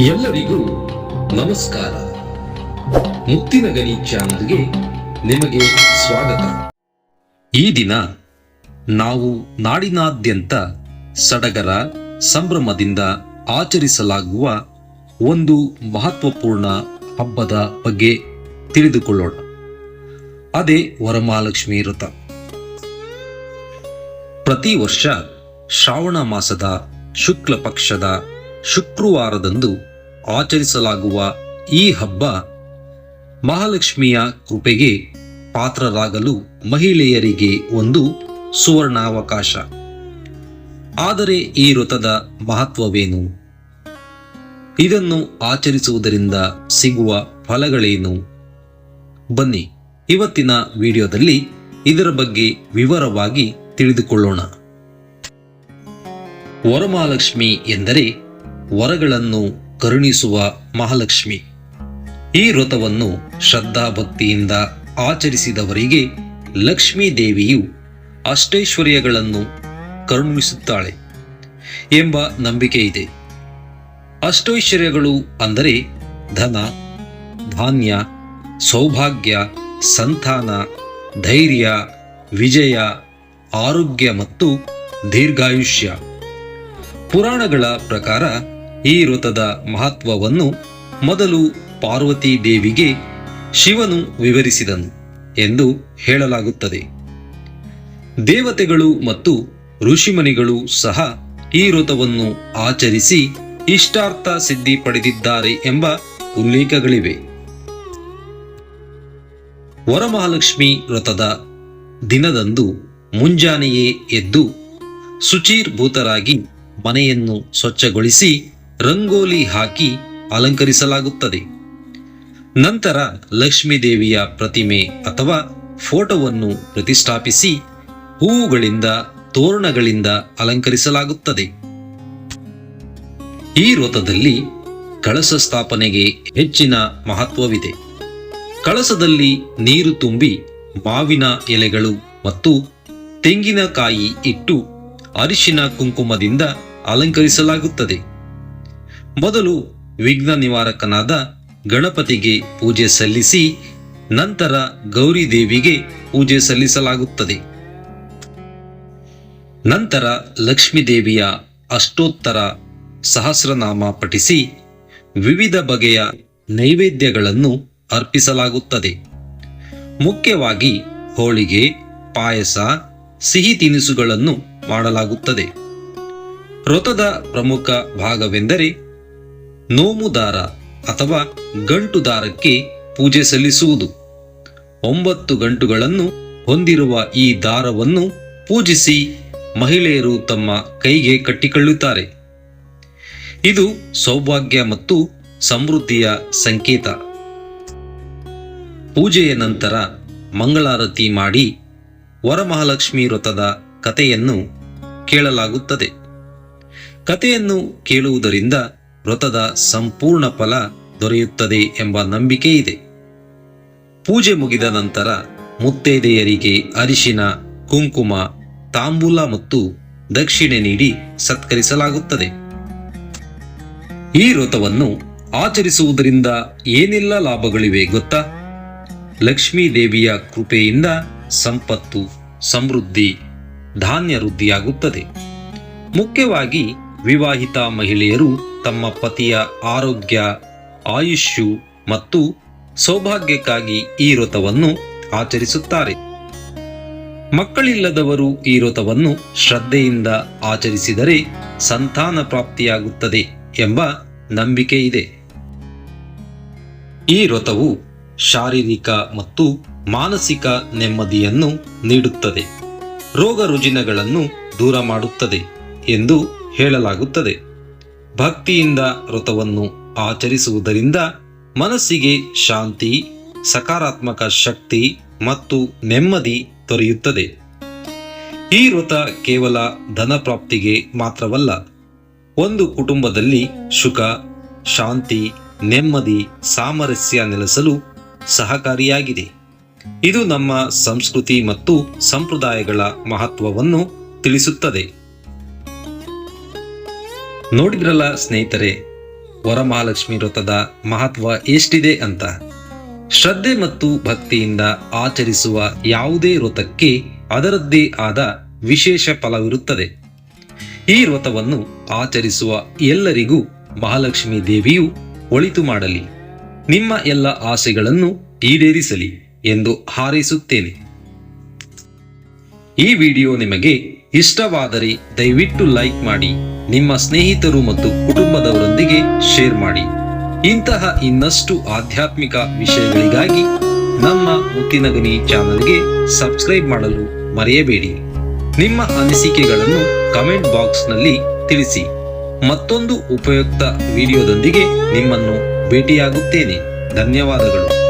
ಎಲ್ಲರಿಗೂ ನಮಸ್ಕಾರ. ಮುತ್ತಿನ ಗಣಿ ಚಾನಲ್ಗೆ ನಿಮಗೆ ಸ್ವಾಗತ. ಈ ದಿನ ನಾವು ನಾಡಿನಾದ್ಯಂತ ಸಡಗರ ಸಂಭ್ರಮದಿಂದ ಆಚರಿಸಲಾಗುವ ಒಂದು ಮಹತ್ವಪೂರ್ಣ ಹಬ್ಬದ ಬಗ್ಗೆ ತಿಳಿದುಕೊಳ್ಳೋಣ. ಅದೇ ವರಮಹಾಲಕ್ಷ್ಮಿ ವ್ರತ. ಪ್ರತಿ ವರ್ಷ ಶ್ರಾವಣ ಮಾಸದ ಶುಕ್ಲ ಪಕ್ಷದ ಶುಕ್ರವಾರದಂದು ಆಚರಿಸಲಾಗುವ ಈ ಹಬ್ಬ ಮಹಾಲಕ್ಷ್ಮಿಯ ಕೃಪೆಗೆ ಪಾತ್ರರಾಗಲು ಮಹಿಳೆಯರಿಗೆ ಒಂದು ಸುವರ್ಣಾವಕಾಶ. ಆದರೆ ಈ ವ್ರತದ ಮಹತ್ವವೇನು? ಇದನ್ನು ಆಚರಿಸುವುದರಿಂದ ಸಿಗುವ ಫಲಗಳೇನು? ಬನ್ನಿ, ಇವತ್ತಿನ ವಿಡಿಯೋದಲ್ಲಿ ಇದರ ಬಗ್ಗೆ ವಿವರವಾಗಿ ತಿಳಿದುಕೊಳ್ಳೋಣ. ವರಮಹಾಲಕ್ಷ್ಮಿ ಎಂದರೆ ವರಗಳನ್ನು ಕರುಣಿಸುವ ಮಹಾಲಕ್ಷ್ಮಿ. ಈ ವ್ರತವನ್ನು ಶ್ರದ್ಧಾ ಭಕ್ತಿಯಿಂದ ಆಚರಿಸಿದವರಿಗೆ ಲಕ್ಷ್ಮೀ ದೇವಿಯು ಅಷ್ಟೈಶ್ವರ್ಯಗಳನ್ನು ಕರುಣಿಸುತ್ತಾಳೆ ಎಂಬ ನಂಬಿಕೆ ಇದೆ. ಅಷ್ಟೈಶ್ವರ್ಯಗಳು ಅಂದರೆ ಧನ, ಧಾನ್ಯ, ಸೌಭಾಗ್ಯ, ಸಂತಾನ, ಧೈರ್ಯ, ವಿಜಯ, ಆರೋಗ್ಯ ಮತ್ತು ದೀರ್ಘಾಯುಷ್ಯ. ಪುರಾಣಗಳ ಪ್ರಕಾರ ಈ ವ್ರತದ ಮಹತ್ವವನ್ನು ಮೊದಲು ಪಾರ್ವತಿ ದೇವಿಗೆ ಶಿವನು ವಿವರಿಸಿದನು ಎಂದು ಹೇಳಲಾಗುತ್ತದೆ. ದೇವತೆಗಳು ಮತ್ತು ಋಷಿಮನಿಗಳು ಸಹ ಈ ವ್ರತವನ್ನು ಆಚರಿಸಿ ಇಷ್ಟಾರ್ಥ ಸಿದ್ಧಿ ಪಡೆದಿದ್ದಾರೆ ಎಂಬ ಉಲ್ಲೇಖಗಳಿವೆ. ವರಮಹಾಲಕ್ಷ್ಮಿ ವ್ರತದ ದಿನದಂದು ಮುಂಜಾನೆಯೇ ಎದ್ದು ಶುಚೀರ್ಭೂತರಾಗಿ ಮನೆಯನ್ನು ಸ್ವಚ್ಛಗೊಳಿಸಿ ರಂಗೋಲಿ ಹಾಕಿ ಅಲಂಕರಿಸಲಾಗುತ್ತದೆ. ನಂತರ ಲಕ್ಷ್ಮೀ ದೇವಿಯ ಪ್ರತಿಮೆ ಅಥವಾ ಫೋಟೋವನ್ನು ಪ್ರತಿಷ್ಠಾಪಿಸಿ ಹೂವುಗಳಿಂದ, ತೋರಣಗಳಿಂದ ಅಲಂಕರಿಸಲಾಗುತ್ತದೆ. ಈ ವ್ರತದಲ್ಲಿ ಕಳಸ ಸ್ಥಾಪನೆಗೆ ಹೆಚ್ಚಿನ ಮಹತ್ವವಿದೆ. ಕಳಸದಲ್ಲಿ ನೀರು ತುಂಬಿ ಮಾವಿನ ಎಲೆಗಳು ಮತ್ತು ತೆಂಗಿನಕಾಯಿ ಇಟ್ಟು ಅರಿಶಿನ ಕುಂಕುಮದಿಂದ ಅಲಂಕರಿಸಲಾಗುತ್ತದೆ. ಮೊದಲು ವಿಘ್ನ ನಿವಾರಕನಾದ ಗಣಪತಿಗೆ ಪೂಜೆ ಸಲ್ಲಿಸಿ ನಂತರ ಗೌರಿ ದೇವಿಗೆ ಪೂಜೆ ಸಲ್ಲಿಸಲಾಗುತ್ತದೆ. ನಂತರ ಲಕ್ಷ್ಮೀ ದೇವಿಯ ಅಷ್ಟೋತ್ತರ ಸಹಸ್ರನಾಮ ಪಠಿಸಿ ವಿವಿಧ ಬಗೆಯ ನೈವೇದ್ಯಗಳನ್ನು ಅರ್ಪಿಸಲಾಗುತ್ತದೆ. ಮುಖ್ಯವಾಗಿ ಹೋಳಿಗೆ, ಪಾಯಸ, ಸಿಹಿ ತಿನಿಸುಗಳನ್ನು ಮಾಡಲಾಗುತ್ತದೆ. ವ್ರತದ ಪ್ರಮುಖ ಭಾಗವೆಂದರೆ ನೋಮುದಾರ ಅಥವಾ ಗಂಟು ದಾರಕ್ಕೆ ಪೂಜೆ ಸಲ್ಲಿಸುವುದು. ಒಂಬತ್ತು ಗಂಟುಗಳನ್ನು ಹೊಂದಿರುವ ಈ ದಾರವನ್ನು ಪೂಜಿಸಿ ಮಹಿಳೆಯರು ತಮ್ಮ ಕೈಗೆ ಕಟ್ಟಿಕೊಳ್ಳುತ್ತಾರೆ. ಇದು ಸೌಭಾಗ್ಯ ಮತ್ತು ಸಮೃದ್ಧಿಯ ಸಂಕೇತ. ಪೂಜೆಯ ನಂತರ ಮಂಗಳಾರತಿ ಮಾಡಿ ವರಮಹಾಲಕ್ಷ್ಮಿ ವ್ರತದ ಕಥೆಯನ್ನು ಕೇಳಲಾಗುತ್ತದೆ. ಕಥೆಯನ್ನು ಕೇಳುವುದರಿಂದ ವ್ರತದ ಸಂಪೂರ್ಣ ಫಲ ದೊರೆಯುತ್ತದೆ ಎಂಬ ನಂಬಿಕೆ ಇದೆ. ಪೂಜೆ ಮುಗಿದ ನಂತರ ಮುತ್ತೈದೆಯರಿಗೆ ಅರಿಶಿನ, ಕುಂಕುಮ, ತಾಂಬೂಲ ಮತ್ತು ದಕ್ಷಿಣೆ ನೀಡಿ ಸತ್ಕರಿಸಲಾಗುತ್ತದೆ. ಈ ವ್ರತವನ್ನು ಆಚರಿಸುವುದರಿಂದ ಏನೆಲ್ಲ ಲಾಭಗಳಿವೆ ಗೊತ್ತಾ? ಲಕ್ಷ್ಮೀ ದೇವಿಯ ಕೃಪೆಯಿಂದ ಸಂಪತ್ತು, ಸಮೃದ್ಧಿ, ಧಾನ್ಯ ವೃದ್ಧಿಯಾಗುತ್ತದೆ. ಮುಖ್ಯವಾಗಿ ವಿವಾಹಿತ ಮಹಿಳೆಯರು ತಮ್ಮ ಪತಿಯ ಆರೋಗ್ಯ, ಆಯುಷ್ಯು ಮತ್ತು ಸೌಭಾಗ್ಯಕ್ಕಾಗಿ ಈ ವ್ರತವನ್ನು ಆಚರಿಸುತ್ತಾರೆ. ಮಕ್ಕಳಿಲ್ಲದವರು ಈ ವ್ರತವನ್ನು ಶ್ರದ್ಧೆಯಿಂದ ಆಚರಿಸಿದರೆ ಸಂತಾನ ಪ್ರಾಪ್ತಿಯಾಗುತ್ತದೆ ಎಂಬ ನಂಬಿಕೆ ಇದೆ. ಈ ವ್ರತವು ಶಾರೀರಿಕ ಮತ್ತು ಮಾನಸಿಕ ನೆಮ್ಮದಿಯನ್ನು ನೀಡುತ್ತದೆ. ರೋಗ ರುಜಿನಗಳನ್ನು ದೂರ ಮಾಡುತ್ತದೆ ಎಂದು ಹೇಳಲಾಗುತ್ತದೆ. ಭಕ್ತಿಯಿಂದ ವ್ರತವನ್ನು ಆಚರಿಸುವುದರಿಂದ ಮನಸ್ಸಿಗೆ ಶಾಂತಿ, ಸಕಾರಾತ್ಮಕ ಶಕ್ತಿ ಮತ್ತು ನೆಮ್ಮದಿ ದೊರೆಯುತ್ತದೆ. ಈ ವ್ರತ ಕೇವಲ ಧನ ಪ್ರಾಪ್ತಿಗೆ ಮಾತ್ರವಲ್ಲ, ಒಂದು ಕುಟುಂಬದಲ್ಲಿ ಸುಖ, ಶಾಂತಿ, ನೆಮ್ಮದಿ, ಸಾಮರಸ್ಯ ನೆಲೆಸಲು ಸಹಕಾರಿಯಾಗಿದೆ. ಇದು ನಮ್ಮ ಸಂಸ್ಕೃತಿ ಮತ್ತು ಸಂಪ್ರದಾಯಗಳ ಮಹತ್ವವನ್ನು ತಿಳಿಸುತ್ತದೆ. ನೋಡಿದ್ರಲ್ಲ ಸ್ನೇಹಿತರೆ, ವರಮಹಾಲಕ್ಷ್ಮಿ ವ್ರತದ ಮಹತ್ವ ಎಷ್ಟಿದೆ ಅಂತ? ಶ್ರದ್ಧೆ ಮತ್ತು ಭಕ್ತಿಯಿಂದ ಆಚರಿಸುವ ಯಾವುದೇ ವ್ರತಕ್ಕೆ ಅದರದ್ದೇ ಆದ ವಿಶೇಷ ಫಲವಿರುತ್ತದೆ. ಈ ವ್ರತವನ್ನು ಆಚರಿಸುವ ಎಲ್ಲರಿಗೂ ಮಹಾಲಕ್ಷ್ಮಿ ದೇವಿಯು ಒಳಿತು ಮಾಡಲಿ. ನಿಮ್ಮ ಎಲ್ಲ ಆಸೆಗಳನ್ನು ಈಡೇರಿಸಲಿ ಎಂದು ಹಾರೈಸುತ್ತೇನೆ. ಈ ವಿಡಿಯೋ ನಿಮಗೆ ಇಷ್ಟವಾದರೆ ದಯವಿಟ್ಟು ಲೈಕ್ ಮಾಡಿ. ನಿಮ್ಮ ಸ್ನೇಹಿತರು ಮತ್ತು ಕುಟುಂಬದವರೊಂದಿಗೆ ಶೇರ್ ಮಾಡಿ. ಇಂತಹ ಇನ್ನಷ್ಟು ಆಧ್ಯಾತ್ಮಿಕ ವಿಷಯಗಳಿಗಾಗಿ ನಮ್ಮ ಮುತ್ತಿನಗನಿ ಚಾನಲ್ಗೆ ಸಬ್ಸ್ಕ್ರೈಬ್ ಮಾಡಲು ಮರೆಯಬೇಡಿ. ನಿಮ್ಮ ಅನಿಸಿಕೆಗಳನ್ನು ಕಮೆಂಟ್ ಬಾಕ್ಸ್ನಲ್ಲಿ ತಿಳಿಸಿ. ಮತ್ತೊಂದು ಉಪಯುಕ್ತ ವಿಡಿಯೋದೊಂದಿಗೆ ನಿಮ್ಮನ್ನು ಭೇಟಿಯಾಗುತ್ತೇನೆ. ಧನ್ಯವಾದಗಳು.